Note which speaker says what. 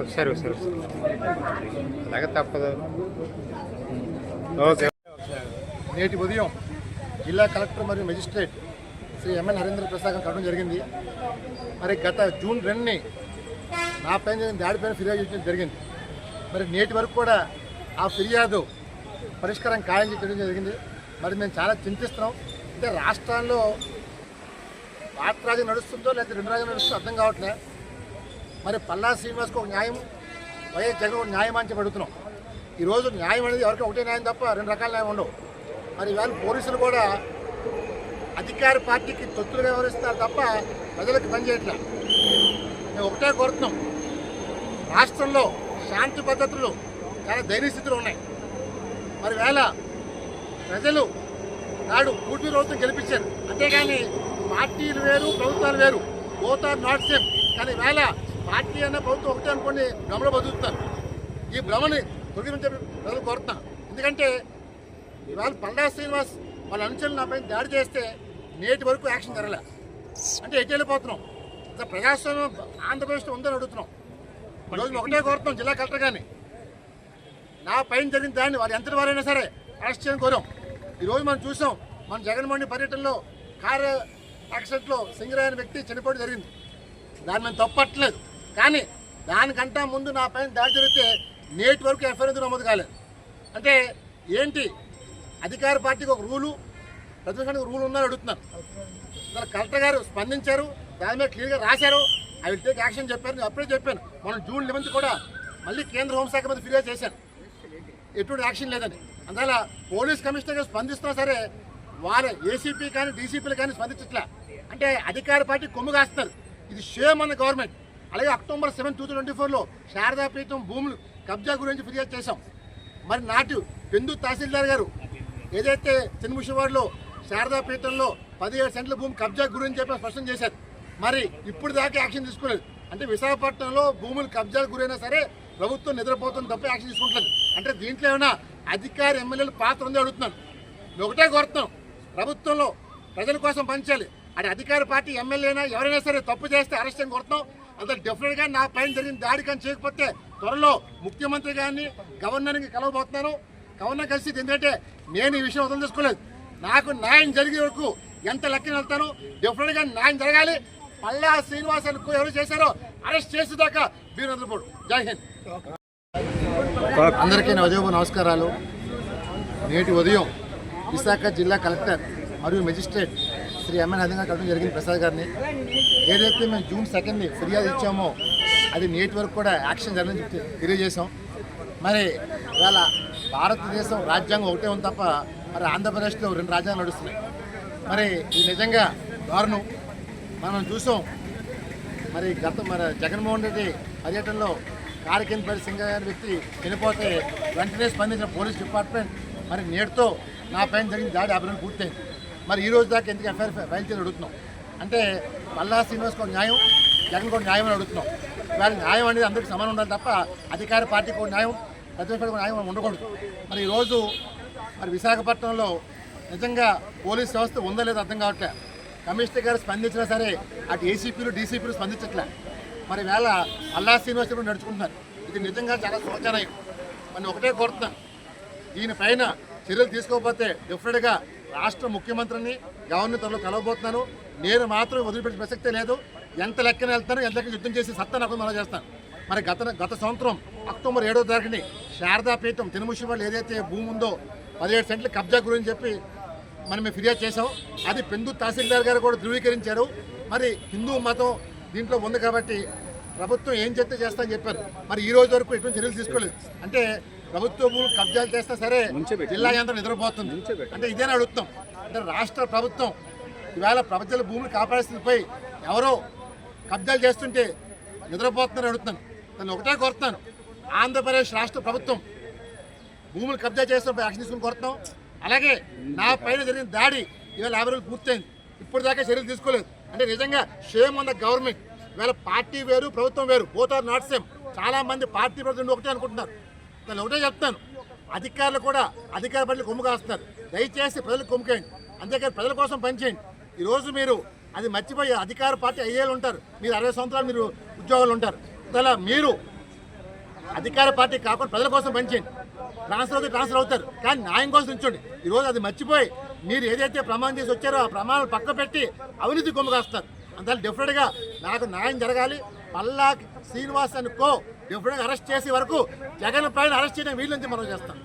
Speaker 1: ఒకసారి ఒకసారి అలాగే తప్పదు. ఓకే.
Speaker 2: నేటి ఉదయం జిల్లా కలెక్టర్ మరియు మెజిస్ట్రేట్ శ్రీ ఎంఎన్ హరేంద్ర ప్రసాద్ కలవడం జరిగింది. మరి గత జూన్ రెండుని నా పైన జరిగిన దాడిపైన ఫిర్యాదు చేయడం జరిగింది. మరి నేటి వరకు కూడా ఆ ఫిర్యాదు పరిష్కారం ఖాయం చేయడం జరిగింది. మరి మేము చాలా చింతిస్తున్నాం. అంటే రాష్ట్రాల్లో భారత రాజ్యం నడుస్తుందో లేకపోతే రెండు రాజ్యం నడుస్తుందో అర్థం కావట్లే. మరి పల్లా శ్రీనివాస్కి ఒక న్యాయం వైఎస్ జగన్ ఒక న్యాయం అని చెప్పడుతున్నాం ఈరోజు న్యాయం అనేది ఎవరికి ఒకటే న్యాయం తప్ప రెండు రకాల న్యాయం ఉండవు. మరి ఇవాళ పోలీసులు కూడా అధికార పార్టీకి తొత్తులుగా వ్యవహరిస్తారు తప్ప ప్రజలకు పనిచేయట్లే మేము ఒకటే కోరుతున్నాం. రాష్ట్రంలో శాంతి పద్ధతులు చాలా ధైర్య స్థితిలో ఉన్నాయి. మరి వేళ ప్రజలు నాడు కూటమి ప్రభుత్వం గెలిపించారు. అంతేగాని పార్టీలు వేరు ప్రభుత్వాలు వేరు. బోత్ ఆర్ నాట్ సేమ్ కానీ వేళ పార్టీ అన్న ప్రభుత్వం ఒకటే అనుకోండి భ్రమలో బతుకుతారు. ఈ భ్రమని తొలగించే ప్రజలు కోరుతున్నాం ఎందుకంటే ఇవాళ పల్లా శ్రీనివాస్ వాళ్ళ అనుచరులు నాపై దాడి చేస్తే నేటి వరకు యాక్షన్ జరగలే. అంటే ఎటు వెళ్ళిపోతున్నాం? ప్రజాస్వామ్యం ఆంధ్రప్రదేశ్లో ఉందని అడుగుతున్నాం. ఈరోజు ఒకటే కోరుతున్నాం జిల్లా కలెక్టర్ కానీ నా పైన జరిగిన దాన్ని వారు ఎంత వారైనా సరే అరెస్ట్ చేయని కోరాం. ఈరోజు మనం చూసాం మన జగన్మోహన్ పర్యటనలో కారు యాక్సిడెంట్లో సింగరాయన వ్యక్తి చనిపోవడం జరిగింది. దాన్ని మేము తప్పట్లేదు. కానీ దానికంటా ముందు నా పైన దాడి జరిగితే నేటి వరకు ఎఫ్ఐఆర్ నమోదు కాలేదు? అంటే ఏంటి? అధికార పార్టీకి ఒక రూలు ప్రతిపక్షానికి రూలు రూల్ ఉందని అడుగుతున్నారు అసలు కలెక్టర్ గారు స్పందించారు దాని మీద క్లియర్గా రాశారు. ఐ విల్ టేక్ యాక్షన్ చెప్పారు. నేను అప్పుడే చెప్పాను. మనం జూన్ లెవెన్త్ కూడా మళ్ళీ కేంద్ర హోంశాఖ మీద ఫిర్యాదు చేశాను. ఎటువంటి యాక్షన్ లేదని. అందువల్ల పోలీస్ కమిషనర్ స్పందిస్తున్నా సరే వారు ఏసీపీ కానీ డీసీపీలు కానీ స్పందించట్లే. అంటే అధికార పార్టీ కొమ్ము కాస్తున్నారు. ఇది షేమ్ అన్న గవర్నమెంట్ అలాగే October seven two thousand twenty ఫోర్లో శారదాపీఠం భూములు కబ్జా గురించి ఫిర్యాదు చేశాం. మరి నాటి పెందు తహసీల్దార్ గారు ఏదైతే చిన్నముషివాడలో శారదాపీఠంలో పదిహేడు సెంట్ల భూమి కబ్జా గురించి చెప్పి స్పష్టం చేశారు. మరి ఇప్పుడు దాకా యాక్షన్ తీసుకోలేదు. అంటే విశాఖపట్నంలో భూములు కబ్జాకు గురైనా సరే ప్రభుత్వం నిద్రపోతుంది తప్ప యాక్షన్ తీసుకుంటలేదు. అంటే దీంట్లో ఏమైనా అధికార ఎమ్మెల్యేల పాత్ర ఉందో అడుగుతున్నాను. ఒకటే కోరుతున్నాం ప్రభుత్వంలో ప్రజల కోసం పనిచేయాలి. అది అధికార పార్టీ ఎమ్మెల్యేనా ఎవరైనా సరే తప్పు చేస్తే అరెస్ట్ అని కోరుతున్నాం అంత డెఫినెట్గా నా పైన జరిగిన దాడి కానీ చేయకపోతే త్వరలో ముఖ్యమంత్రి గారిని గవర్నర్ని కలవబోతున్నాను. గవర్నర్ కలిసి ఎందుకంటే నేను ఈ విషయం అర్థం చేసుకోలేదు. నాకు న్యాయం జరిగే వరకు ఎంత లెక్కన వెళ్తాను డెఫినెట్గా న్యాయం జరగాలి. పల్లా శ్రీనివాస్ ఎవరు చేశారో అరెస్ట్ చేసేదాకా వీరు వదిలిపోడు జై హింద్. అందరికీ నా నమస్కారాలు. నేటి ఉదయం విశాఖ జిల్లా కలెక్టర్ మరియు మెజిస్ట్రేట్ శ్రీ ఎంఎన్ హదంగా కలవడం జరిగింది ప్రసాద్ గారిని. ఏదైతే మేము జూన్ సెకండ్ని ఫిర్యాదు ఇచ్చామో అది నేటి వరకు కూడా యాక్షన్ జరగని తెలియజేశాం. మరి ఇవాళ భారతదేశం రాజ్యాంగం ఒకటే ఉంది తప్ప మరి ఆంధ్రప్రదేశ్లో రెండు రాజ్యాంగాలు నడుస్తున్నాయి. మరి ఇది నిజంగా దారుణం. మనం చూసాం. మరి గత మరి జగన్మోహన్ రెడ్డి పర్యటనలో కారు సింగయ్య అనే వ్యక్తి చనిపోతే వెంటనే స్పందించిన పోలీస్ డిపార్ట్మెంట్ మరి నేటితో నా పైన జరిగిన దాడి అభివృద్ధి పూర్తయింది. మరి ఈ రోజు దాకా ఎందుకు ఎఫ్ఐఆర్ ఫైల్ చేసి అడుగుతున్నాం? అంటే మల్లా శ్రీనివాస్కి ఒక న్యాయం జగన్ కూడా న్యాయం అని అడుగుతున్నాం. ఇవాళ న్యాయం అనేది అందరికీ సమానం ఉండాలి తప్ప అధికార పార్టీకి ఒక న్యాయం ప్రతిపక్షానికి న్యాయం ఉండకూడదు. మరి ఈరోజు మరి విశాఖపట్నంలో నిజంగా పోలీస్ వ్యవస్థ ఉందో లేదో అర్థం కావట్లే. కమిషనర్ గారు స్పందించినా సరే అటు ఏసీపీలు డీసీపీలు స్పందించట్లే. మరి వేళ అల్లా శ్రీనివాస్ నడుచుకుంటున్నారు. ఇది నిజంగా చాలా శోచనీయం మరి ఒకటే కోరుతున్నాను దీనిపైన చర్యలు తీసుకోకపోతే డెఫినెట్గా రాష్ట్ర ముఖ్యమంత్రిని గవర్నర్ త్వరలో కలవబోతున్నాను. నేను మాత్రం వదిలిపెట్టే ప్రసక్తే లేదు. ఎంత లెక్కన వెళ్తాను ఎంత లెక్క యుద్ధం చేసి సత్తా నాకు మనం చేస్తాను. మరి గత గత సంవత్సరం అక్టోబర్ ఏడో తారీఖుని శారదాపీఠం తినుముషి వాళ్ళు ఏదైతే భూమి ఉందో పదిహేడు సెంట్ల కబ్జా గురించి చెప్పి మనం మేము ఫిర్యాదు చేసాం అది పెందు తహసీల్దార్ గారు కూడా ధృవీకరించారు. మరి హిందూ మతం దీంట్లో ఉంది కాబట్టి ప్రభుత్వం ఏం చెప్తే చేస్తా అని చెప్పారు. మరి ఈ రోజు వరకు ఎటువంటి చర్యలు తీసుకోలేదు. అంటే ప్రభుత్వ భూములు కబ్జాలు చేస్తే సరే జిల్లా యంత్రం నిద్రపోతుంది. అంటే ఇదేనా అడుగుతాం. అంటే రాష్ట్ర ప్రభుత్వం ఇవాళ ప్రజల భూములు కాపాడాల్సిందిపై ఎవరో కబ్జాలు చేస్తుంటే నిద్రపోతున్నారని అడుగుతున్నాను. నన్ను ఒకటే కోరుతున్నాను. ఆంధ్రప్రదేశ్ రాష్ట్ర ప్రభుత్వం భూములు కబ్జా చేసినప్పుడు యాక్షన్ తీసుకుని కోరుతున్నాం. అలాగే నా పైన జరిగిన దాడి ఇవాళ యాభై రోజులు పూర్తయింది. ఇప్పుడు దాకా చర్యలు తీసుకోలేదు. అంటే నిజంగా షేమ్ ఉన్న గవర్నమెంట్ ఇవాళ పార్టీ వేరు ప్రభుత్వం వేరు. బోత్ ఆర్ నాట్ సేమ్ చాలామంది పార్టీ ప్రభుత్వం ఒకటే అనుకుంటున్నారు. నేను ఒకటే చెప్తాను అధికారులు కూడా అధికార పనులు కొమ్ము కాస్తున్నారు. దయచేసి ప్రజలకు కొమ్ముకేయండి అంతేకాదు ప్రజల కోసం పనిచేయండి ఈరోజు మీరు అది మర్చిపోయి అధికార పార్టీ ఐదేళ్ళు ఉంటారు. మీరు అరవై సంవత్సరాలు మీరు ఉద్యోగాలు ఉంటారు. అలా మీరు అధికార పార్టీ కాకుండా ప్రజల కోసం పనిచేయండి ట్రాన్స్ఫర్ అవుతే ట్రాన్స్ఫర్ అవుతారు. కానీ న్యాయం కోసం ఉంచండి ఈరోజు అది మర్చిపోయి మీరు ఏదైతే ప్రమాణం చేసి వచ్చారో ఆ ప్రమాణాలు పక్క పెట్టి అవినీతి కొమ్మగాస్తారు అందువల్ల డెఫినెట్గా నాకు న్యాయం జరగాలి. పల్లా శ్రీనివాస్ అని కో డెఫినెట్గా అరెస్ట్ చేసే వరకు జగన్ పైన అరెస్ట్ చేయడం వీళ్ళ నుంచి మనం చేస్తాం.